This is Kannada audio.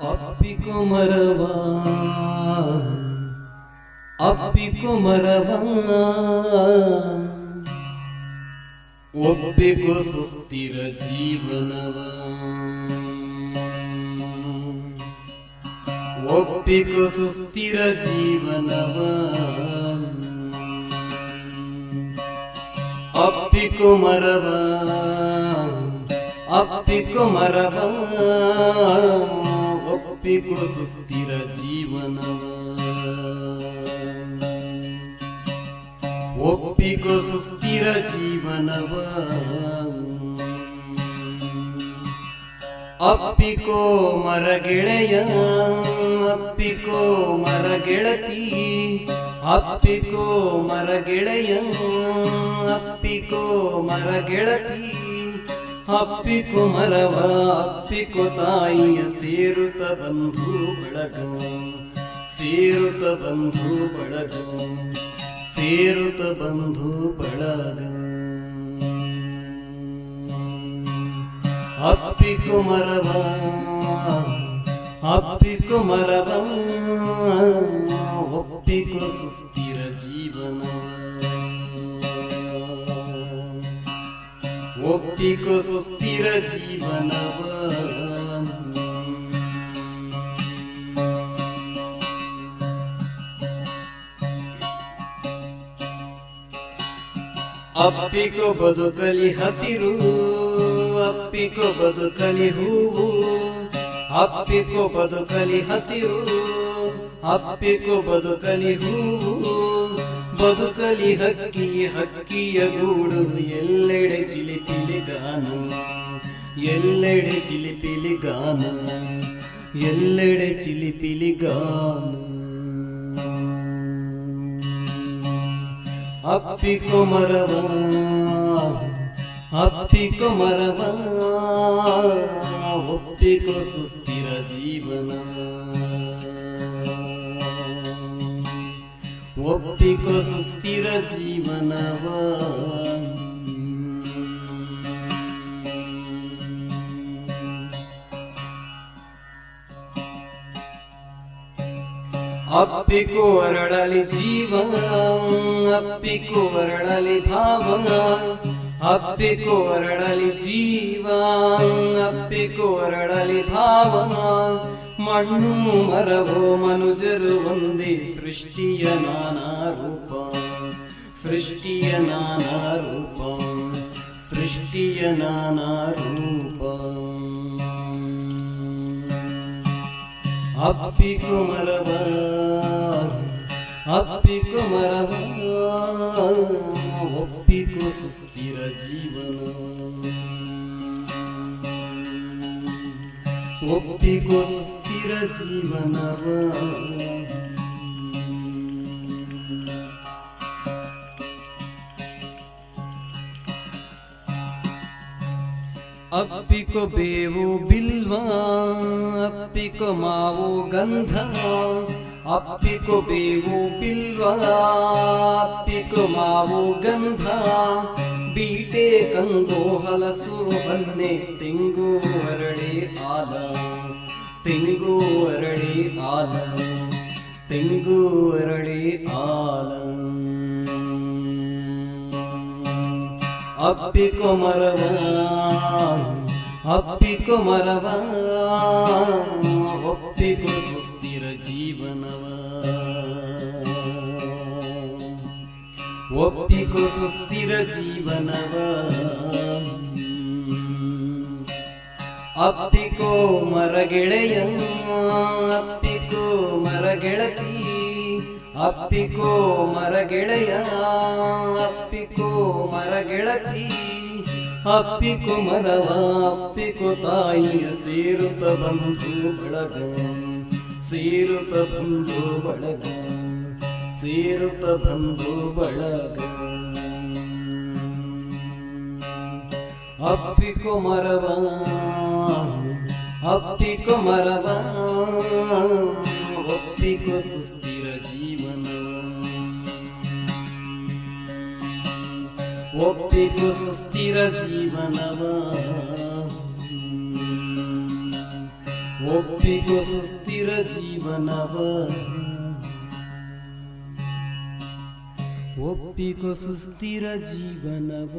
ಅಪ್ಪಿಕೊ ಮರವ ಅಪ್ಪಿಕೊ ಮರವ ಒಪ್ಪಿಕೊ ಸುಸ್ಥಿರ ಜೀವನವ. ಒಪ್ಪಿಕೊ ಸುಸ್ಥಿರ ಜೀವನವ. ಅಪ್ಪಿಕೊ ಮರವ ಅಪ್ಪಿಕೊ ಮರವ ಒಪ್ಪಿಕೊ ಸುಸ್ಥಿರ ಜೀವನವ. ಒಪ್ಪಿಕೊ ಸುಸ್ಥಿರ ಜೀವನವ. ಅಪ್ಪಿಕೋ ಮರಗೆಳೆಯ, ಅಪ್ಪಿಕೋ ಮರಗೆಳತಿ. ಅಪ್ಪಿಕೋ ಮರಗೆಳೆಯ, ಅಪ್ಪಿಕೋ ಮರಗೆಳತಿ. ಅಪ್ಪಿಕೋ ಮರವ, ಅಪ್ಪಿಕೋ ತಾಯಿಯ ಸೇರುತ್ತ ಬಂಧು ಬಳಗ, ಸೇರುತ ಬಂಧು ಬಳಗ, ಸೇರುತ ಬಂಧು ಬಳಗ. ಅಪ್ಪಿ ಕುಮರವ ಅಪ್ಪಿ ಕುಮರವ, ಒಪ್ಪಿಕು ಸುಸ್ಥಿರ ಜೀವನವ. ಒಪ್ಪಿಕು ಸುಸ್ಥಿರ ಜೀವನವ. ಅಪ್ಪಿಕೊ ಬದುಕಲಿ ಹಸಿರು, ಅಪ್ಪಿಕೋ ಬದುಕಲಿ ಹೂವು, ಅಪ್ಪಿಕೋ ಬದುಕಲಿ ಹಸಿರು, ಅಪ್ಪಿಕೋ ಬದುಕಲಿ ಹೂವು, ಬದುಕಲಿ ಹಕ್ಕಿ ಹಕ್ಕಿಯ ಗೂಡು, ಎಲ್ಲೆಡೆ ಜಿಲಿಪಿಲಿ ಗಾನ, ಎಲ್ಲೆಡೆ ಜಿಲಿಪಿಲಿ ಗಾನ, ಎಲ್ಲೆಡೆ ಚಿಲಿಪಿಲಿ ಗಾನ. ಅಪ್ಪಿಕೊ ಮರವ ಅಪ್ಪಿಕೊ ಮರವ ಒಪ್ಪಿಕೊ ಸುಸ್ಥಿರ ಜೀವನ. ಒಪ್ಪಿಕೊ ಸುಸ್ಥಿರ ಜೀವನವ. ಅಪ್ಪಿಕೋ ಅರಳಲಿ ಜೀವ ಅಪ್ಪಿಕು ಅರಳಲಿ ಭಾವ ಅಪ್ಪಿಕು ಅರಳಲಿ ಜೀವ, ಅಪ್ಪಿಕು ಅರಳಲಿ ಭಾವ ಮಣ್ಣು ಮರವೋ ಮನುಜರು ಒಂದೇ ಸೃಷ್ಟಿಯ ನಾನಾ ರೂಪ, ಸೃಷ್ಟಿಯ ನಾನಾ ರೂಪ, ಸೃಷ್ಟಿಯ ನಾನಾ ರೂಪ. ಅಪ್ಪಿಕು ಮರವ ಅಪ್ಪಿ ಮರವ ಒಪ್ಪಿಕು ಸುಸ್ಥಿರ ಜೀವನವ ಒಪ್ಪಿಕು ಸುಸ್ಥಿರ ಜೀವನವ. ಅಪ್ಪಿಕೊ ಬೇವು ಬಿಲ್ವ ಅಪ್ಪಿಕೊ ಮಾವು ಗಂಧ ಅಪ್ಪಿಕೊ ಬೇವು ಬಿಲ್ವ ಅಪ್ಪಿಕೊ ಮಾವು ಗಂಧ ಬೀಟೆ ಕಂಗೋ ಹಲಸು ಹನ್ನೆ ತೆಂಗು ಅರಳಿ ಆಲ ತೆಂಗು ಅರಳಿ ಆಲ ತೆಂಗು ಅರಳಿ ಆಲ ಅಪ್ಪಿಕೊ ಮರವ ಅಪ್ಪಿಕೊ ಮರವ ಒಪ್ಪಿಕೊ ಸುಸ್ಥಿರ ಜೀವನವ. ಒಪ್ಪಿಕೊ ಸುಸ್ಥಿರ ಜೀವನವ. ಅಪ್ಪಿಕೋ ಮರಗೆಳೆಯ ಅಪ್ಪಿಕೋ ಮರಗೆಳತಿ ಅಪ್ಪಿಕೋ ಮರಗೆಳೆಯ ಅಪ್ಪಿಕೋ ಮರಗೆಳತಿ, ಅಪ್ಪಿಕು ಮರವ, ಅಪ್ಪಿಕು ತಾಯಿಯ ಸೇರುತ ಬಂಧು ಬಳಗ ಸೇರುತ ಬಂಧು ಬಳಗ ಸೇರುತ ಬಂಧು ಬಳಗ. ಅಪ್ಪಿಕು ಮರವ ಅಪ್ಪಿಕು ಮರವ ಅಪ್ಪಿಕು ಸುಸ್ಥಿರ ಒಪ್ಪಿಕೊ ಸುಸ್ಥಿರ ಜೀವನವ. ಒಪ್ಪಿಕೋ ಸುಸ್ಥಿರ ಜೀವನವ. ಒಪ್ಪಿಗೂ ಸುಸ್ಥಿರ ಜೀವನವ.